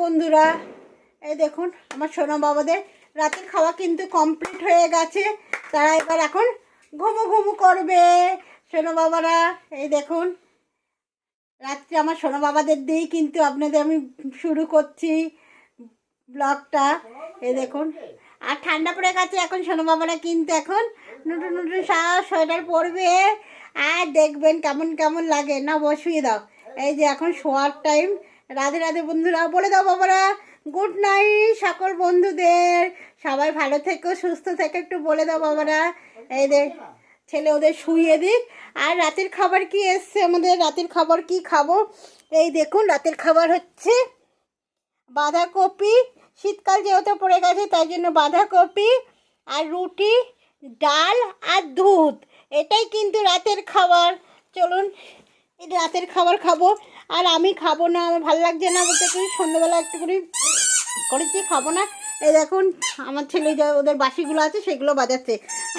বন্ধুরা। এই দেখুন, আমার সোনা বাবাদের রাতের খাওয়া কিন্তু কমপ্লিট হয়ে গেছে। তারা এবার এখন ঘুমু ঘুমু করবে। সোনা বাবারা, এই দেখুন, রাত্রে আমার সোনা বাবাদের দিয়েই কিন্তু আপনাদের আমি শুরু করছি ব্লগটা। এই দেখুন, আর ঠান্ডা পড়ে গেছে এখন সোনা বাবারা কিন্তু এখন নতুন নতুন সোয়েটার পরবে। আর দেখবেন কেমন কেমন লাগে। না বসিয়ে দাও। এই যে এখন শোয়ার টাইম রাধে রাধে বন্ধুরা, বলে দাও বাবারা গুড নাইট সকল বন্ধুদের। সবাই ভালো থেকো, সুস্থ থেকে, একটু বলে দাও বাবারা। এই দেখ, ছেলে ওদের শুইয়ে দিক। আর রাতের খাবার কি এসছে আমাদের? রাতের খাবার কি খাব? এই দেখুন, রাতের খাবার হচ্ছে বাঁধাকপি। শীতকাল যেহেতু পড়ে গেছে, তাই জন্য বাঁধাকপি আর রুটি, ডাল আর দুধ। এটাই কিন্তু রাতের খাবার। চলুন রাতের খাবার খাব। আর আমি খাব না, আমার ভালো লাগছে না বলতে কি, সন্ধ্যেবেলা একটু করে করেছি, খাব না। এই দেখুন, আমার ছেলে যে ওদের বাসিগুলো আছে, সেগুলো বাজাচ্ছে।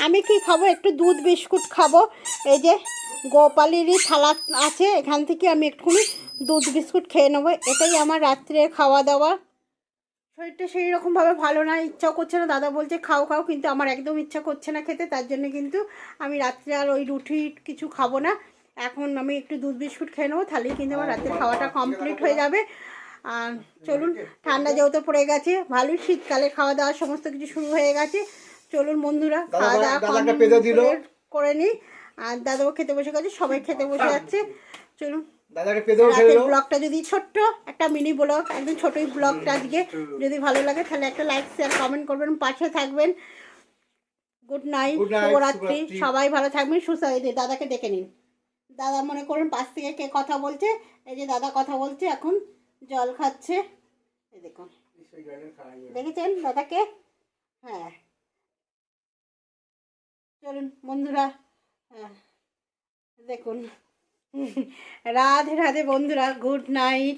আমি কি খাব? একটু দুধ বিস্কুট খাব। এই যে গোপালেরই থালা আছে, এখান থেকে আমি একটুখানি দুধ বিস্কুট খেয়ে নেব। এটাই আমার রাত্রের খাওয়া দাওয়া শরীরটা সেই রকমভাবে ভালো না ইচ্ছা করছে না। দাদা বলছে, খাও খাও। কিন্তু আমার একদম ইচ্ছা করছে না খেতে। তার জন্য কিন্তু আমি রাত্রে আর ওই রুটি কিছু খাব না। এখন আমি একটু দুধ বিস্কুট খেয়ে নেব তাহলেই কিন্তু আমার রাতের খাওয়াটা কমপ্লিট হয়ে যাবে। আর চলুন ঠান্ডা যেহেতু পড়ে গেছে ভালোই শীতকালে খাওয়া দাওয়া সমস্ত কিছু শুরু হয়ে গেছে। চলুন বন্ধুরা খাওয়া দাওয়া করে নিই। আর দাদাও খেতে বসে গেছে সবাই খেতে বসে যাচ্ছে। চলুন রাতের ব্লগটা যদি ছোট্ট একটা মিনি ব্লগ একদম ছোটই ব্লগটা আজকে যদি ভালো লাগে তাহলে একটা লাইক শেয়ার কমেন্ট করবেন পাশে থাকবেন। গুড নাইট শুভরাত্রি। সবাই ভালো থাকবেন সুস্থ দাদাকে ডেকে নিন। দাদা মনে করুন পাশ থেকে কে কথা বলছে? এই যে দাদা কথা বলছে, এখন জল খাচ্ছে। এই দেখুন। দেখেছেন দাদাকে? হ্যাঁ। চলুন বন্ধুরা হ্যাঁ। দেখুন। রাধে রাধে বন্ধুরা, গুড নাইট।